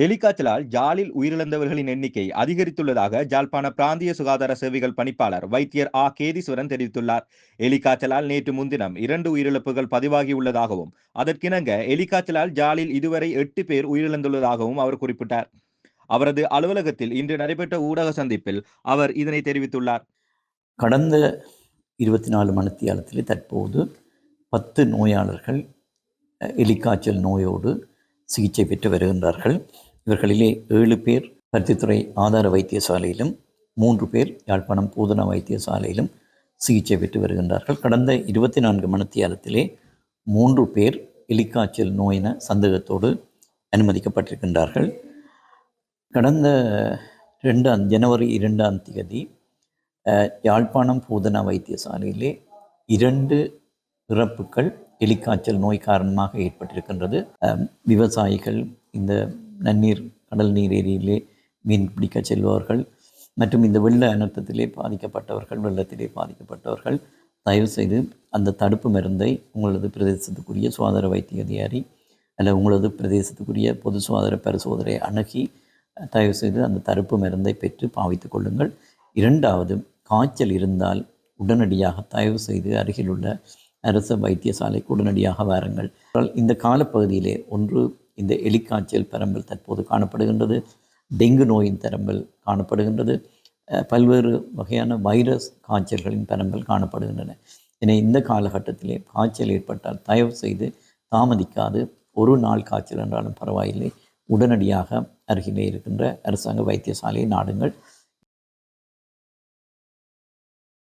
எலிக்காய்ச்சலால் ஜாலில் உயிரிழந்தவர்களின் எண்ணிக்கை அதிகரித்துள்ளதாக ஜாழ்ப்பாண பிராந்திய சுகாதார சேவைகள் பணிப்பாளர் வைத்தியர் ஆ. கேதீஸ்வரன் தெரிவித்துள்ளார். எலிக்காய்ச்சலால் நேற்று முன்தினம் இரண்டு உயிரிழப்புகள் பதிவாகியுள்ளதாகவும் அதற்கிணங்க எலிக்காய்ச்சலால் ஜாலில் இதுவரை எட்டு பேர் உயிரிழந்துள்ளதாகவும் அவர் குறிப்பிட்டார். அவரது அலுவலகத்தில் இன்று நடைபெற்ற ஊடக சந்திப்பில் அவர் இதனை தெரிவித்துள்ளார். கடந்த இருபத்தி நாலு மணித்தியாலத்தில் தற்போது பத்து நோயாளர்கள் எலிக்காய்ச்சல் நோயோடு சிகிச்சை பெற்று வருகின்றார்கள். இவர்களிலே ஏழு பேர் பருத்தித்துறை ஆதார வைத்தியசாலையிலும் மூன்று பேர் யாழ்ப்பாணம் பூதனா வைத்தியசாலையிலும் சிகிச்சை பெற்று வருகின்றார்கள். கடந்த இருபத்தி நான்கு மணித்தியாலத்திலே மூன்று பேர் எலிக்காய்ச்சல் நோயின சந்தேகத்தோடு அனுமதிக்கப்பட்டிருக்கின்றார்கள். கடந்த ரெண்டாம் ஜனவரி இரண்டாம் தேதி யாழ்ப்பாணம் பூதனா வைத்தியசாலையிலே இரண்டு இறப்புகள் எலிக்காய்ச்சல் நோய் காரணமாக ஏற்பட்டிருக்கின்றது. விவசாயிகள் இந்த நன்னீர் கடல் நீர் ஏரியிலே மீன் பிடிக்க செல்பவர்கள் மற்றும் இந்த வெள்ள அனர்த்தத்திலே பாதிக்கப்பட்டவர்கள் வெள்ளத்திலே பாதிக்கப்பட்டவர்கள் தயவுசெய்து அந்த தடுப்பு மருந்தை உங்களது பிரதேசத்துக்குரிய சுகாதார வைத்திய அதிகாரி அல்ல உங்களது பிரதேசத்துக்குரிய பொது சுகாதார பரிசோதனை அணுகி தயவு செய்து அந்த தடுப்பு மருந்தை பெற்று பாவித்துக் கொள்ளுங்கள். இரண்டாவது காய்ச்சல் இருந்தால் உடனடியாக தயவு செய்து அருகிலுள்ள அரசு வைத்தியசாலைக்கு உடனடியாக வாருங்கள். இந்த காலப்பகுதியிலே ஒன்று இந்த எலிக்காய்ச்சல் பெரம்பல் தற்போது காணப்படுகின்றது. டெங்கு நோயின் பெரம்பல் காணப்படுகின்றது. பல்வேறு வகையான வைரஸ் காய்ச்சல்களின் பெரம்பல் காணப்படுகின்றன. என இந்த காலகட்டத்திலே காய்ச்சல் ஏற்பட்டால் தயவு செய்து தாமதிக்காது. ஒரு நாள் காய்ச்சல் என்றாலும் பரவாயில்லை. உடனடியாக அருகிலே இருக்கின்ற அரசாங்க வைத்தியசாலையை நாடுங்கள்.